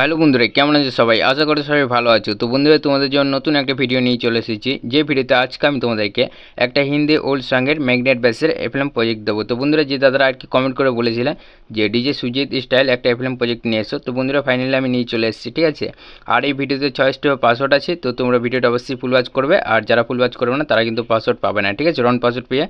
Hello বন্ধুরা, কেমন আছে সবাই? আশা করি সবাই ভালো আছো। তো বন্ধুরা, তোমাদের জন্য নতুন একটা ভিডিও নিয়ে চলে এসেছি। যে ভিডিওতে আজকে আমি তোমাদেরকে একটা হিন্দি ওল্ড সঙ্গের ম্যাগনেট ব্যাসের এফএলএম প্রজেক্ট দেবো। তো বন্ধুরা, যে দাদারা আর কি কমেন্ট করে বলেছিলেন যে ডিজে সুজিত স্টাইল একটা এফএলএম প্রজেক্ট নিয়ে এসো। তো বন্ধুরা ফাইনালি আমি নিয়ে চলে এসেছি, ঠিক আছে? আর এই ভিডিওতে ছয় স্টেপ পাসওয়ার্ড আছে, তো তোমরা ভিডিওটা অবশ্যই ফুল ওয়াচ করবে। আর যারা ফুল ওয়াচ করবে না, তারা কিন্তু পাসওয়ার্ড পাবে না, ঠিক আছে? রন পাসওয়ার্ড পেয়ে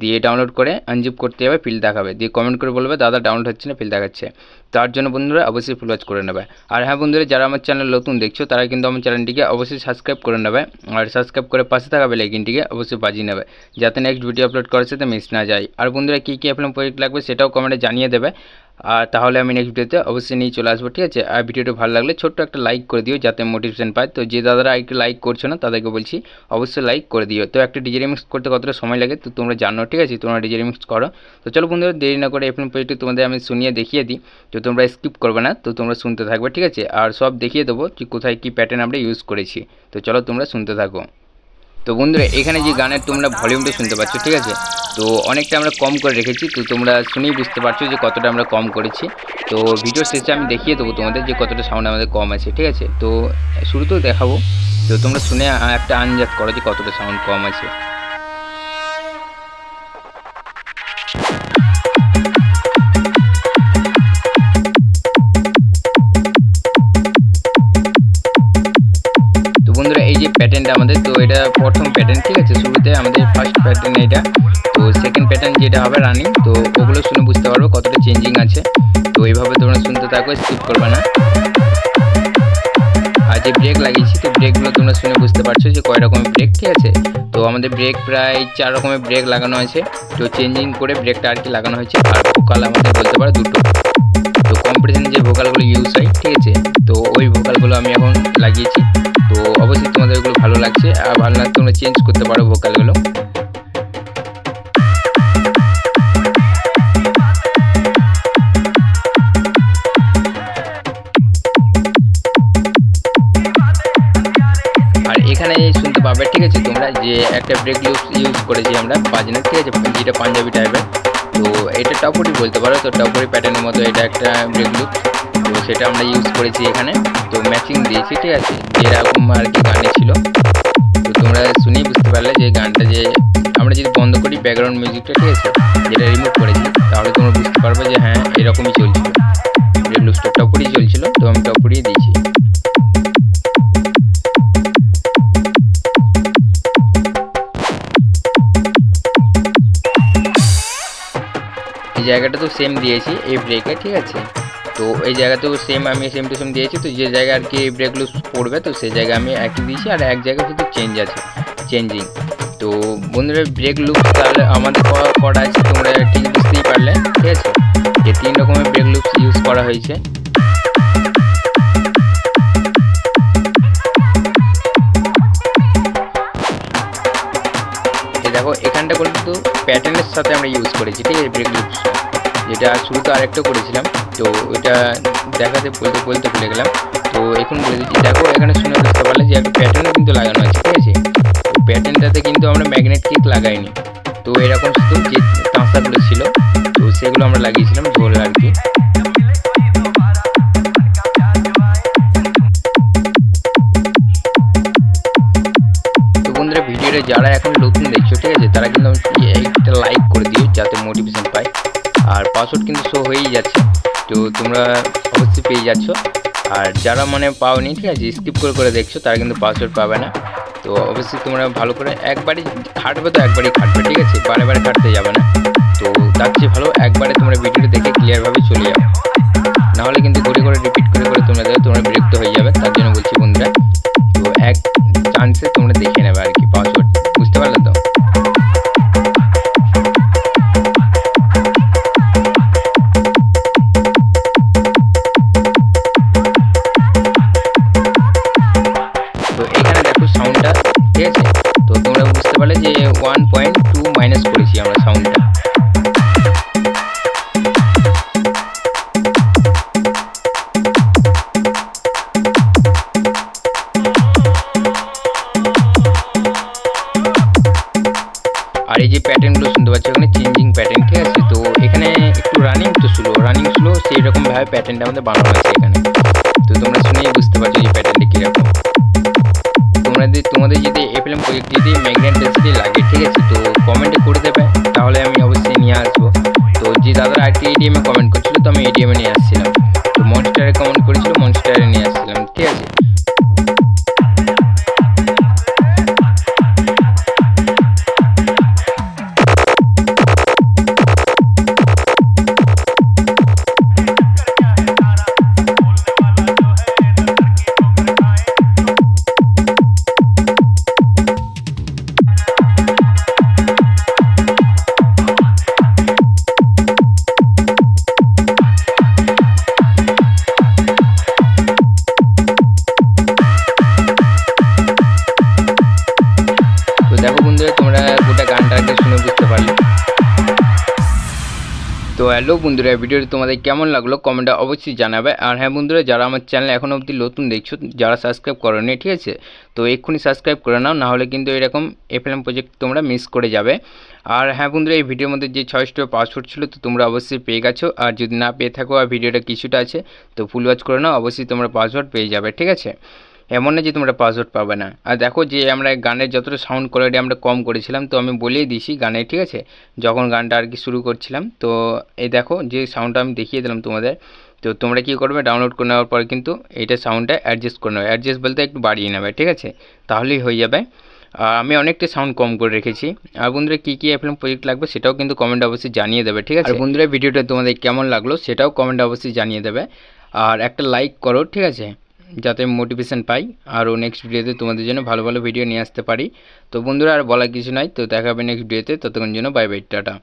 দিয়ে ডাউনলোড করে আনজিপ করতে যাবে ফিল দেখাবে। দিয়ে কমেন্ট করে বলবে, দাদা ডাউনলোড হচ্ছে না ফিল দেখাচ্ছে। তার জন্য বন্ধুরা, অবশ্যই ফুল ওয়াচ করে নেবে। আর হ্যাঁ বন্ধুরা, যারা আমার চ্যানেল নতুন দেখছ, তারা কিন্তু আমার চ্যানেলটিকে অবশ্যই সাবস্ক্রাইব করে নেবে। আর সাবস্ক্রাইব করে পাশে থাকা বেলাইকিনটিকে অবশ্যই বাজিয়ে নেবে, যাতে নেক্সট ভিডিও আপলোড করার সাথে মিস না যায়। আর বন্ধুরা, কী কী অ্যাপ্লাম প্রজেক্ট লাগবে সেটাও কমেন্টে জানিয়ে দেবে। আর তাহলে আমি নেক্সট ভিডিওতে অবশ্যই নিয়ে চলে আসব, ঠিক আছে? আর ভিডিওটা ভালো লাগলে ছোট্ট একটা লাইক করে দিও যাতে মোটিভেশন পায়। তো যে দাদারা একটু লাইক করছ না, তাদেরকে বলছি অবশ্যই লাইক করে দিও। তো একটা ডিজে রিমিক্স করতে কতটা সময় লাগে, তো তোমরা জানো, ঠিক আছে? তোমরা ডিজে রিমিক্স করো। তো চলো বন্ধুরা, দেরি না করে এফএম প্রজেক্টটি তোমাদের আমি শুনিয়ে দেখিয়ে দিই। তো তোমরা স্কিপ করবে না, তো তোমরা শুনতে থাকবে, ঠিক আছে? আর সব দেখিয়ে দেবো যে কোথায় কী প্যাটার্ন আমরা ইউজ করেছি। তো চলো তোমরা শুনতে থাকো। তো বন্ধুরা, এখানে যে গানের তোমরা ভলিউমটা শুনতে পাচ্ছ, ঠিক আছে? তো অনেকটা আমরা কম করে রেখেছি। তো তোমরা শুনেই বুঝতে পারছ যে কতটা আমরা কম করেছি। তো ভিডিও শেষে আমি দেখিয়ে দেবো তোমাদের যে কতটা সাউন্ড আমাদের কম আছে, ঠিক আছে? তো শুরুতেও দেখাবো। তো তোমরা শুনে একটা আনজাত করো যে কতটা সাউন্ড কম আছে। এই যে প্যাটার্নটা আমাদের, তো এটা প্রথম প্যাটার্ন ঠিক আছে? শুরুতে আমাদের ফার্স্ট প্যাটার্ন এটা তো সেকেন্ড প্যাটার্ন যেটা হবে রানিং তো ওগুলো শুনে বুঝতে পারব কতটা চেঞ্জিং আছে। তো এইভাবে তোমরা শুনতে থাকো স্কিপ করবে না। আর যে ব্রেক লাগিয়েছি, তো ব্রেকগুলো তোমরা শুনে বুঝতে পারছ যে কয় রকমের ব্রেক ঠিক আছে? তো আমাদের ব্রেক প্রায় চার রকমের ব্রেক লাগানো আছে। তো চেঞ্জিং করে ব্রেকটা আর কি লাগানো হয়েছে, আর ভোকাল আমাদের বলতে পারো দুটো। তো কম্পিটিশনে যে ভোকালগুলো ইউজ হয়, ঠিক আছে? তো ওই ভোকালগুলো আমি এখন লাগিয়েছি। তো অবশ্যই তোমাদের ওগুলো ভালো লাগছে। আর ভালো লাগছে তোমরা চেঞ্জ করতে পারো ভোকালগুলো যে একটা ব্রেক লুপ ইউজ করেছি আমরা বাজনা ঠিক আছে? যেটা পাঞ্জাবি টাইপের তো এটা টপরি বলতে পারো, তো টপরি প্যাটার্নের মতো এটা একটা ব্রেক লুপ তো সেটা আমরা ইউজ করেছি এখানে। তো ম্যাচিং দিয়েছি, ঠিক আছে? যেরকম আর কি গানে ছিল। তো তোমরা শুনেই বুঝতে পারলে জায়গাটা তো সেম দিয়েছি, এই ব্রেকে ঠিক আছে? তো এই জায়গাতেও সেম আমি সেম টু সেম দিয়েছি, তো যে জায়গায় আর কি এই ব্রেকগুলো পড়বে, তো সেই জায়গায় আমি একই দিয়েছি আর এক জায়গায় শুধু চেঞ্জ আছে চেঞ্জিং তো বন্ধুরা ব্রেক লুক তাহলে আমাদের করা আছে, তোমরা ঠিক বুঝতেই পারলে, ঠিক আছে? যে তিন রকমের ব্রেক লুপস ইউজ করা হয়েছে। সাথে আমরা ইউজ করেছি, ঠিক আছে? ব্রেক লুপস যেটা শুরুতে আরেকটা করেছিলাম, তো ওইটা দেখাতে বলতে বলতে ভুলে গেলাম। তো এখন বলে দিচ্ছি, দেখো, এখানে শুনে বুঝতে পারলে যে একটা প্যাটার্নও কিন্তু লাগানো আছে, ঠিক আছে? প্যাটার্নটাতে কিন্তু আমরা ম্যাগনেট কিক লাগাইনি। তো এরকম শুধু যে তাঁসাগুলো ছিল, তো সেগুলো আমরা লাগিয়েছিলাম ঝোল আর কি। যারা এখন নতুন অবশ্যই পেয়ে যাচ্ছ। আর যারা মানে পাওনি, ঠিক আছে স্কিপ করে করে দেখছ, তারা কিন্তু পাসওয়ার্ড পাবে না। তো অবশ্যই তোমরা ভালো করে একবারই খাটবে তো, একবারই খাটবে, ঠিক আছে? বারে বারে খাটতে যাবে না। তো তার চেয়ে ভালো একবারে তোমরা ভিডিওটা দেখে ক্লিয়ারভাবে চলে যাও। নাহলে কিন্তু ঘুরে ঘুরে রিপিট করে করে তোমরা দেখো, তোমরা বিরক্ত হয়ে যাবে। তার জন্য বলছি বন্ধুরা, তো এক চান্সে তোমরা দেখে নেবে আর কি password one point two minus করেছি আমরা সাউন্ডটা আর এই যে প্যাটার্নগুলো শুনতে পাচ্ছ, এখানে চেঞ্জিং প্যাটার্ন ঠিক আছে? তো এখানে একটু রানিং তো স্লো রানিং স্লো সেই রকমভাবে প্যাটার্নটা আমাদের বানানো আছে এখানে। তো তোমরা তোমাদের তোমাদের যদি এফএলএম প্রজেক্ট যদি ম্যাগনেট যদি লাগে, ঠিক আছে? তো কমেন্টে করে দেবে, তাহলে আমি অবশ্যই নিয়ে আসব। তো যে দাদারা আরেকটি এটিএমে কমেন্ট করছিল, তো আমি এটিএমে নিয়ে আসছিলাম। তো মনস্টারে কমেন্ট করেছিল হ্যালো বন্ধুরা, ভিডিওটি তোমাদের কেমন লাগল কমেন্টে অবশ্যই জানাবে। আর হ্যাঁ বন্ধুরা, যারা আমার চ্যানেল এখনও অবধি নতুন দেখছ, যারা সাবস্ক্রাইব করোনি, ঠিক আছে? তো এক্ষুনি সাবস্ক্রাইব করে নাও, নাহলে কিন্তু এরকম এফএলএম প্রজেক্ট তোমরা মিস করে যাবে। আর হ্যাঁ বন্ধুরা, এই ভিডিওর মধ্যে যে ছয়শটা পাসওয়ার্ড ছিল, তো তোমরা অবশ্যই পেয়ে গেছো। আর যদি না পেয়ে থাকো, আর ভিডিওটা কিছুটা আছে, তো ফুল ওয়াচ করে নাও, অবশ্যই তোমরা পাসওয়ার্ড পেয়ে যাবে, ঠিক আছে? এমন না যে তোমরা পাসওয়ার্ড পাবে না। আর দেখো যে আমরা গানের যতটা সাউন্ড কোয়ালিটি আমরা কম করেছিলাম, তো আমি বলেই দিয়েছি গানে, ঠিক আছে? যখন গানটা আর কি শুরু করছিলাম, তো এই দেখো যে সাউন্ডটা আমি দেখিয়ে দিলাম তোমাদের। তো তোমরা কী করবে ডাউনলোড করে নেওয়ার পর কিন্তু এইটা সাউন্ডটা অ্যাডজাস্ট করে নেবে অ্যাডজাস্ট বলতে একটু বাড়িয়ে নেবে, ঠিক আছে? তাহলেই হয়ে যাবে। আর আমি অনেকটা সাউন্ড কম করে রেখেছি। আর বন্ধুরা কী কী এফএম প্রজেক্ট লাগবে সেটাও কিন্তু কমেন্ট অবশ্যই জানিয়ে দেবে, ঠিক আছে? আর বন্ধুরা ভিডিওটা তোমাদের কেমন লাগল সেটাও কমেন্ট অবশ্যই জানিয়ে দেবে। আর একটা লাইক করো, ঠিক আছে? যাতে মোটিভেশন পাই। আরও নেক্সট ভিডিওতে তোমাদের জন্য ভালো ভালো ভিডিও নিয়ে আসতে পারি। তো বন্ধুরা, আর বলার কিছু নাই। তো দেখা হবে নেক্সট ভিডিওতে ততক্ষণ জন্য বাই বাই টাটা।